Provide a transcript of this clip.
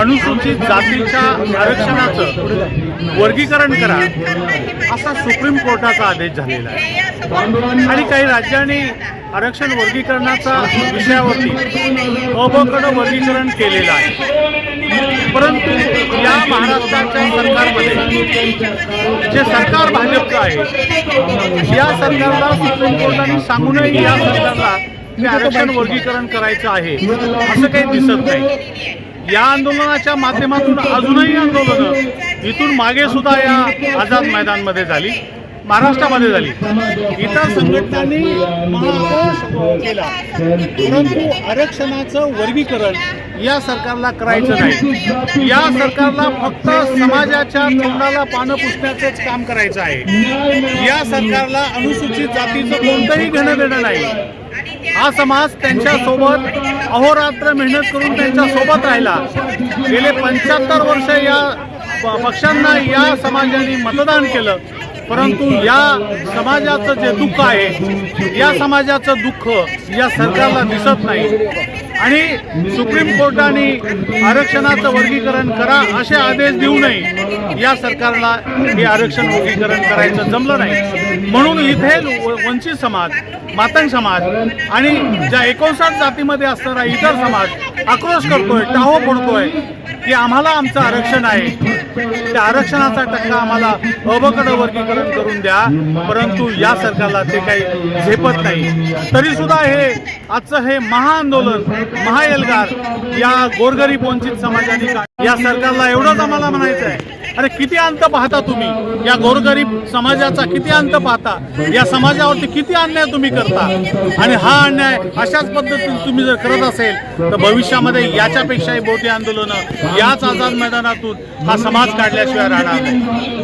अनुसूचित जातीच्या आरक्षणाचं वर्गीकरण करा असा सुप्रीम कोर्टाचा आदेश झालेला आहे. आणि काही राज्यांनी आरक्षण वर्गीकरणाचा विषयावरती अबकडं वर्गीकरण केलेलं आहे. परंतु या महाराष्ट्राच्या सरकारमध्ये जे सरकार भाजपचं आहे या सरकारला सुप्रीम कोर्टाने सांगूनही या सरकारला हे आरक्षण वर्गीकरण करायचं आहे असं काही दिसत नाही. या आंदोलनाच्या माध्यमातून अजूनही आंदोलनं इथून मागे सुद्धा या आझाद मैदानमध्ये झाली महाराष्ट्रामध्ये झाली. इतर संघटनांनी महाआक्रोश केला. परंतु आरक्षणाचं वर्गीकरण या सरकारला करायचं नाही. या सरकारला फक्त समाजाच्या तोंडाला पानं पुसण्याचंच काम करायचं आहे. या सरकारला अनुसूचित जातीचं कोणतंही घेणं देणं नाही. हा समाज त्यांच्यासोबत अहोरात्र मेहनत करून त्यांच्यासोबत राहिला. गेले पंच्याहत्तर वर्ष या पक्षांना या समाजाने मतदान केलं. परंतु या समाजाचं जे दुःख आहे या समाजाचं दुःख या सरकारला दिसत नाही. आणि सुप्रीम कोर्टाने आरक्षणाचं वर्गीकरण करा असे आदेश देऊ नये. या सरकारला हे आरक्षण वर्गीकरण करायचं जमलं नाही. म्हणून इथे व- वंचित समाज मातंग समाज आणि ज्या एकोणसाठ जातीमध्ये असणारा इतर समाज आक्रोश करतोय टाहो पडतोय की आम्हाला आमचं आरक्षण आहे. त्या आरक्षणाचा टक्का आम्हाला अबकडं वर्गीकरण करून द्या. परंतु या सरकारला ते काही झेपत नाही. तरी सुद्धा हे आजचं हे महाआंदोलन महाएल्गार या गोरगरीब वंचित समाजाने या सरकारला एवढंच आम्हाला म्हणायचं आहे अरे किती अंत पाहता तुम्ही? या गोरगरीब समाजाचा किती अंत पाहता? या समाजावरती किती अन्याय तुम्ही करता? आणि हा अन्याय अशाच पद्धतीने तुम्ही जर करत असेल तर भविष्यामध्ये याच्यापेक्षाही मोठी आंदोलनं याच आझाद मैदानातून हा समाज काढल्याशिवाय राहणार नाही.